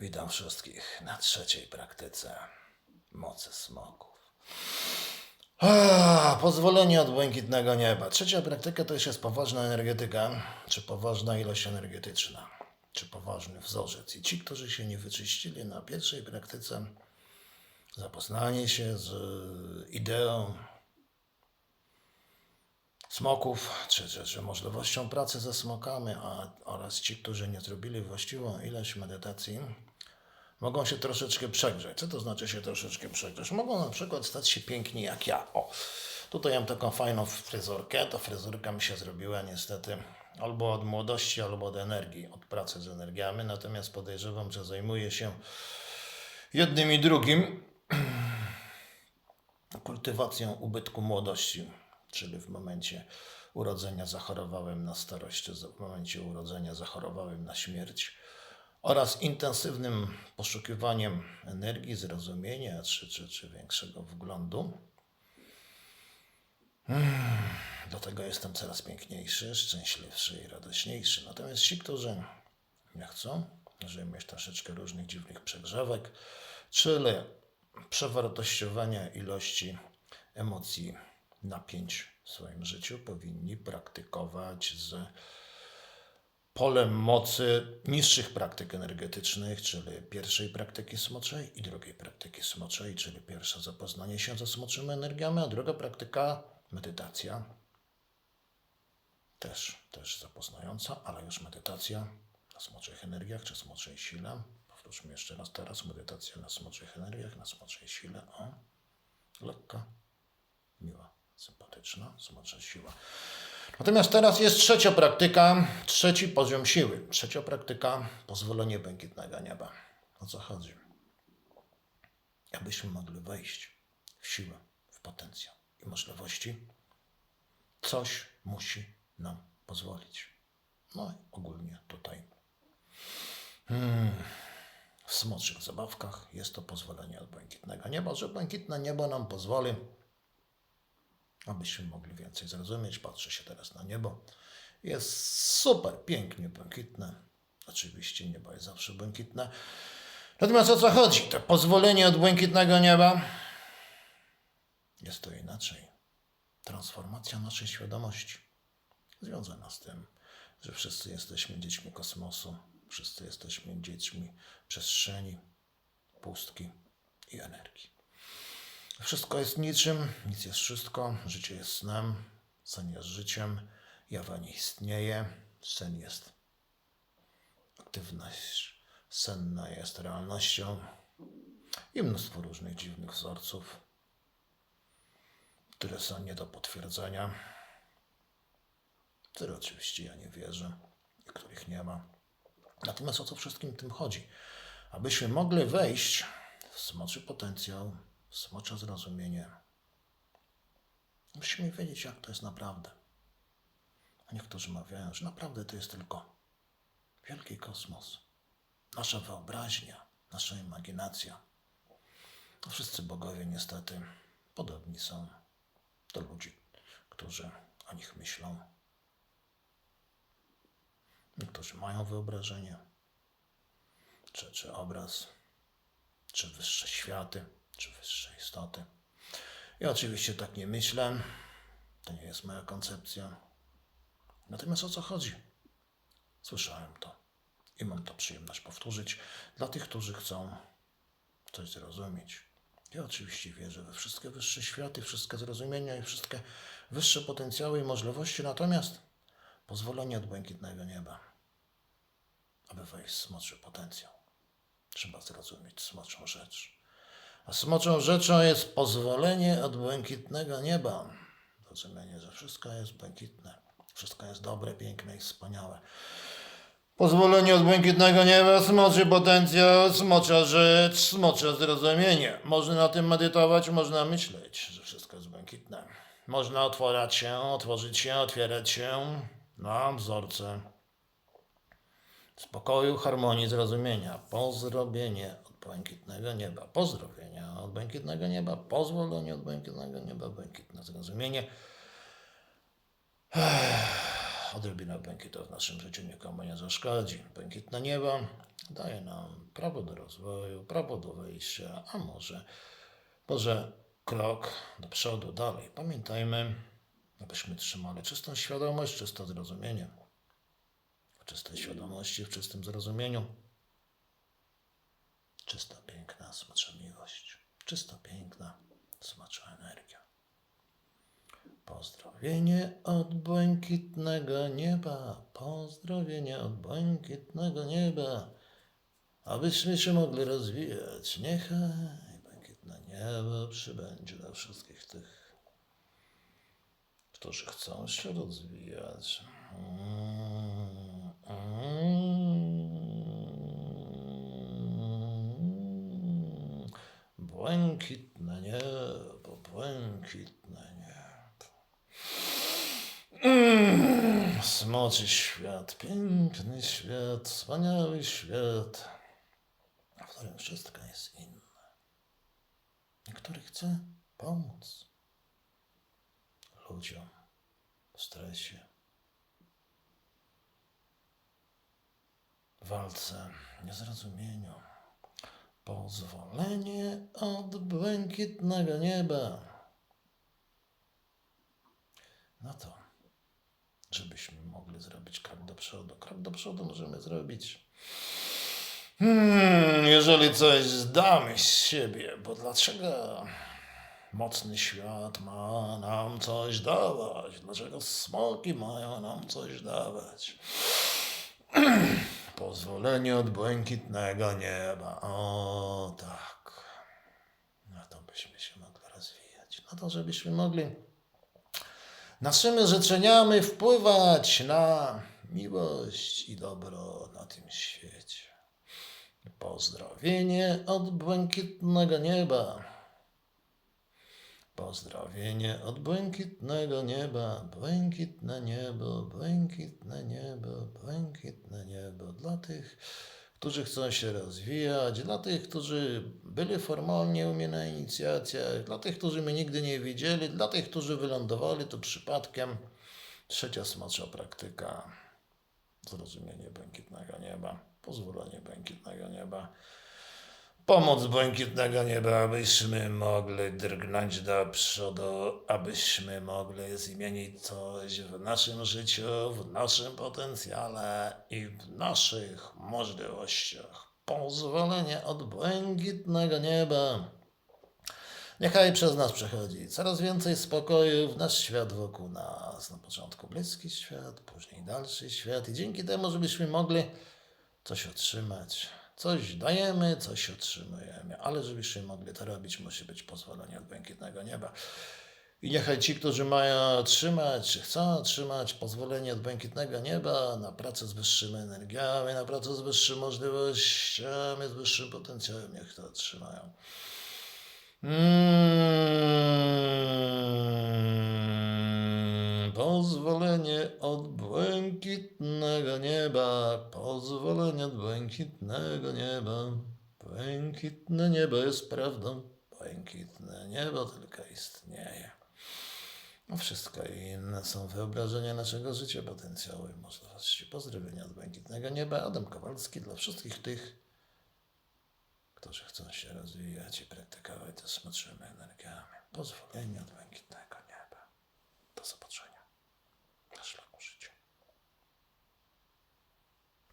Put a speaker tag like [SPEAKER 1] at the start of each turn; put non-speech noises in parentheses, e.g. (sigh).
[SPEAKER 1] Witam wszystkich na trzeciej praktyce mocy smoków. A, pozwolenie od błękitnego nieba. Trzecia praktyka to jest poważna energetyka, czy poważna ilość energetyczna, czy poważny wzorzec. I ci, którzy się nie wyczyścili na pierwszej praktyce, zapoznanie się z ideą smoków, czy, czy, czy możliwością pracy ze smokami, a, oraz ci, którzy nie zrobili właściwą ilość medytacji, mogą się troszeczkę przegrzeć. Co to znaczy się troszeczkę przegrzeć? Mogą na przykład stać się piękni jak ja. O, tutaj mam taką fajną fryzurkę. Ta fryzurka mi się zrobiła niestety albo od młodości, albo od energii, od pracy z energiami. Natomiast podejrzewam, że zajmuję się jednym i drugim (clears throat) kultywacją ubytku młodości, czyli w momencie urodzenia zachorowałem na starość, czy w momencie urodzenia zachorowałem na śmierć, oraz intensywnym poszukiwaniem energii, zrozumienia czy, czy, czy większego wglądu. Mm, Dlatego jestem coraz piękniejszy, szczęśliwszy i radośniejszy. Natomiast ci, którzy nie chcą, żeby mieć troszeczkę różnych dziwnych przegrzewek, czyli przewartościowania ilości emocji, napięć w swoim życiu, powinni praktykować z polem mocy niższych praktyk energetycznych, czyli pierwszej praktyki smoczej i drugiej praktyki smoczej, czyli pierwsza zapoznanie się ze smoczymi energiami, a druga praktyka medytacja. Też, też zapoznająca, ale już medytacja na smoczych energiach czy smoczej sile. Powtórzmy jeszcze raz teraz medytacja na smoczych energiach, na smoczej sile. O, lekka, miła, sympatyczna, smocza siła. Natomiast teraz jest trzecia praktyka, trzeci poziom siły. Trzecia praktyka, pozwolenie błękitnego nieba. O co chodzi? Abyśmy mogli wejść w siłę, w potencjał i możliwości, coś musi nam pozwolić. No i ogólnie tutaj hmm, w smoczych zabawkach jest to pozwolenie od błękitnego nieba, że błękitne niebo nam pozwoli abyśmy mogli więcej zrozumieć. Patrzę się teraz na niebo. Jest super, pięknie błękitne. Oczywiście niebo jest zawsze błękitne. Natomiast o co chodzi? To pozwolenie od błękitnego nieba jest to inaczej. Transformacja naszej świadomości związana z tym, że wszyscy jesteśmy dziećmi kosmosu, wszyscy jesteśmy dziećmi przestrzeni, pustki i energii. Wszystko jest niczym, nic jest wszystko, życie jest snem, sen jest życiem, jawa nie istnieje, sen jest aktywność senna jest realnością i mnóstwo różnych dziwnych wzorców, które są nie do potwierdzenia, które oczywiście ja nie wierzę i których nie ma. Natomiast o co wszystkim tym chodzi? Abyśmy mogli wejść w smoczy potencjał, smocze zrozumienie. Musimy wiedzieć, jak to jest naprawdę. A niektórzy mawiają, że naprawdę to jest tylko wielki kosmos. Nasza wyobraźnia, nasza imaginacja. A wszyscy bogowie niestety podobni są do ludzi, którzy o nich myślą. Niektórzy mają wyobrażenie, czy, czy obraz, czy wyższe światy czy wyższe istoty. Ja oczywiście tak nie myślę. To nie jest moja koncepcja. Natomiast o co chodzi? Słyszałem to i mam to przyjemność powtórzyć dla tych, którzy chcą coś zrozumieć. Ja oczywiście wierzę we wszystkie wyższe światy, wszystkie zrozumienia i wszystkie wyższe potencjały i możliwości, natomiast pozwolenie od błękitnego nieba, aby wejść w smoczy potencjał. Trzeba zrozumieć smoczą rzecz. A smoczą rzeczą jest pozwolenie od błękitnego nieba. Rozumienie, że wszystko jest błękitne, wszystko jest dobre, piękne i wspaniałe. Pozwolenie od błękitnego nieba, smoczy potencjał, smocza rzecz, smocze zrozumienie. Można na tym medytować, można myśleć, że wszystko jest błękitne. Można otworać się, otworzyć się, otwierać się na wzorce spokoju, harmonii, zrozumienia. Pozdrowienie od błękitnego nieba. Pozdrowienia od błękitnego nieba. Pozwolenie od błękitnego nieba. Błękitne zrozumienie. Ech, Odrobina błękitu w naszym życiu nikomu nie zaszkodzi. Błękitne niebo, daje nam prawo do rozwoju, prawo do wejścia, a może, może krok do przodu, dalej. Pamiętajmy, abyśmy trzymali czystą świadomość, czyste zrozumienie. Czystej świadomości, w czystym zrozumieniu. Czysta, piękna, smacza miłość. Czysta, piękna, smacza energia. Pozdrowienie od błękitnego nieba, pozdrowienie od błękitnego nieba, abyśmy się mogli rozwijać. Niechaj błękitne niebo przybędzie dla wszystkich tych, którzy chcą się rozwijać. Mm, mm. Błękitne niebo, błękitne niebo. Mm, Smoczy świat, piękny świat, wspaniały świat, w którym wszystko jest inne. I który chce pomóc ludziom w stresie, w walce, niezrozumieniu. Pozwolenie od błękitnego nieba. No to, żebyśmy mogli zrobić krok do przodu. Krok do przodu możemy zrobić. Hmm, jeżeli coś zdamy z siebie, bo dlaczego mocny świat ma nam coś dawać? Dlaczego smoki mają nam coś dawać? (clears throat) Pozwolenie od błękitnego nieba. O tak. No to byśmy się mogli rozwijać. No to żebyśmy mogli naszymi życzeniami wpływać na miłość i dobro na tym świecie. Pozdrowienie od błękitnego nieba. Pozdrowienie od błękitnego nieba, błękitne niebo, błękitne niebo, błękitne niebo. Dla tych, którzy chcą się rozwijać, dla tych, którzy byli formalnie u mnie na inicjacjach, dla tych, którzy mnie nigdy nie widzieli, dla tych, którzy wylądowali tu przypadkiem. Trzecia smocza praktyka. Zrozumienie błękitnego nieba, pozwolenie błękitnego nieba. Pomoc błękitnego nieba, abyśmy mogli drgnąć do przodu, abyśmy mogli zmienić coś w naszym życiu, w naszym potencjale i w naszych możliwościach. Pozwolenie od błękitnego nieba. Niechaj przez nas przechodzi coraz więcej spokoju w nasz świat wokół nas. Na początku bliski świat, później dalszy świat i dzięki temu, żebyśmy mogli coś otrzymać. Coś dajemy, coś otrzymujemy, ale żebyśmy mogli to robić, musi być pozwolenie od błękitnego nieba. I niechaj ci, którzy mają otrzymać, czy chcą otrzymać pozwolenie od błękitnego nieba na pracę z wyższymi energiami, na pracę z wyższymi możliwościami, z wyższym potencjałem, niech to otrzymają. Mm, pozwolenie od błękitnego nieba, pozwolenie od błękitnego nieba. Błękitne niebo jest prawdą, błękitne niebo tylko istnieje. A wszystko inne są wyobrażenia naszego życia, potencjały i możliwości. Pozdrowienia od błękitnego nieba. Adam Kowalski dla wszystkich tych, którzy chcą się rozwijać i praktykować to smoczymi energiami. Pozwolenie od błękitnego nieba. Do zobaczenia.